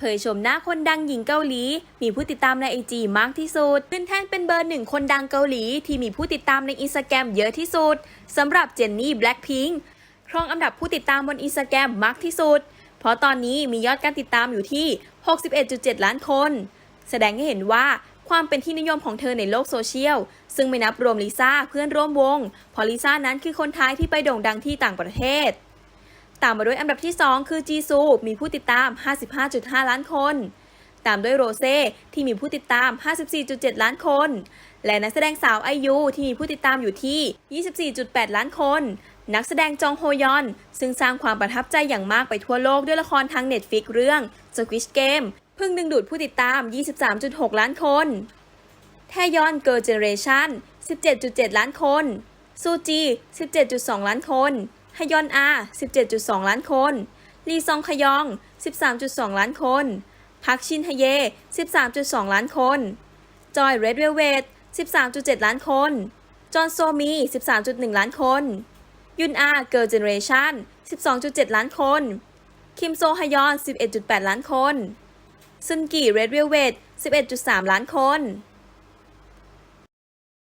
เผยชมหน้าคนดังหญิงเกาหลี มีผู้ติดตามในไอจีมากที่สุดขึ้นแท่นเป็นเบอร์หนึ่งคนดังเกาหลี ที่มีผู้ติดตามในอินสตาแกรมเยอะที่สุดสำหรับเจนนี่แบล็ k พิงค์ครองอันดับผู้ติดตามบนอินสตาแกรมมากที่สุด เพราะตอนนี้มียอดการติดตามอยู่ที่ 61.7 ล้านคน แสดงให้เห็นว่าความเป็นที่นิยมของเธอในโลกโซเชียล ซึ่งไม่นับรวมลิซ่าเพื่อนร่วมวงเพราะลิซ่านั้นคือคนท้ายที่ไปโด่งดังที่ต่างประเทศ ตามมาด้วยอันดับที่ 2 คือจีซูมีผู้ติดตาม 55.5 ล้านคน ตามด้วยโรเซ่ที่มีผู้ติดตาม 54.7 ล้านคน และนักแสดงสาวไอยูที่มีผู้ติดตามอยู่ที่ 24.8 ล้านคน นักแสดงจองโฮยอน ซึ่งสร้างความประทับใจอย่างมากไปทั่วโลกด้วยละครทางเน็ตฟิกเรื่อง Squid Game เพิ่งดึงดูดผู้ติดตาม 23.6 ล้านคน แทยอนเกิร์ลเจเนเรชัน17.7 ล้านคนซูจี 17.2 ล้านคน ฮยอนอา 17.2 ล้านคน ลีซองขยอง 13.2 ล้านคน พักชินฮเย 13.2 ล้านคน จอยเรดเวลเวท13.7 ล้านคน จอห์นโซมี 13.1 ล้านคน ยุนอาเกิร์ลเจเนเรชัน12.7 ล้านคน คิมโซฮยอน 11.8 ล้านคนซุนกีเรดเวลเวท11.3 ล้านคน